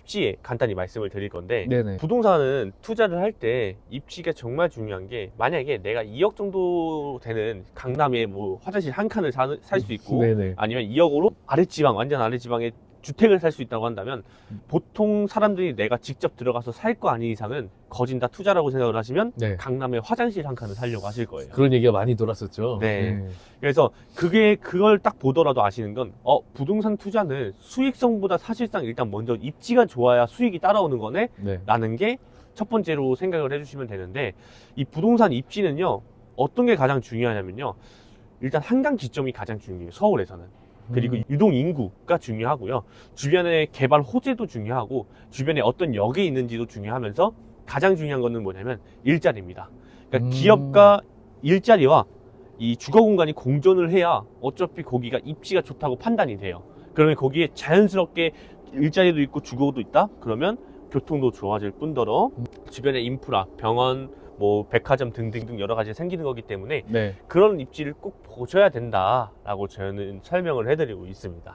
입지에 간단히 말씀을 드릴 건데 네네. 부동산은 투자를 할 때 입지가 정말 중요한 게 만약에 내가 2억 정도 되는 강남에 뭐 화장실 한 칸을 살 수 있고 네네. 아니면 2억으로 아랫지방 완전 아랫지방에 주택을 살 수 있다고 한다면 보통 사람들이 내가 직접 들어가서 살 거 아닌 이상은 거진 다 투자라고 생각을 하시면 네. 강남에 화장실 한 칸을 살려고 하실 거예요. 그런 얘기가 많이 돌았었죠. 네. 그래서 그게 그걸 딱 보더라도 아시는 건 어, 부동산 투자는 수익성보다 사실상 일단 먼저 입지가 좋아야 수익이 따라오는 거네 네. 라는 게 첫 번째로 생각을 해 주시면 되는데 이 부동산 입지는요 어떤 게 가장 중요하냐면요 일단 한강 지점이 가장 중요해요 서울에서는 그리고 음. 유동 인구가 중요하고요. 주변의 개발 호재도 중요하고 주변에 어떤 역이 있는지도 중요하면서 가장 중요한 거는 뭐냐면 일자리입니다. 그러니까 음. 기업과 일자리와 이 주거 공간이 공존을 해야 어차피 거기가 입지가 좋다고 판단이 돼요. 그러면 거기에 자연스럽게 일자리도 있고 주거도 있다? 그러면 교통도 좋아질 뿐더러 주변의 인프라 병원 뭐 백화점 등등등 여러 가지 생기는 거기 때문에 네. 그런 입지를 꼭 보셔야 된다라고 저는 설명을 해드리고 있습니다.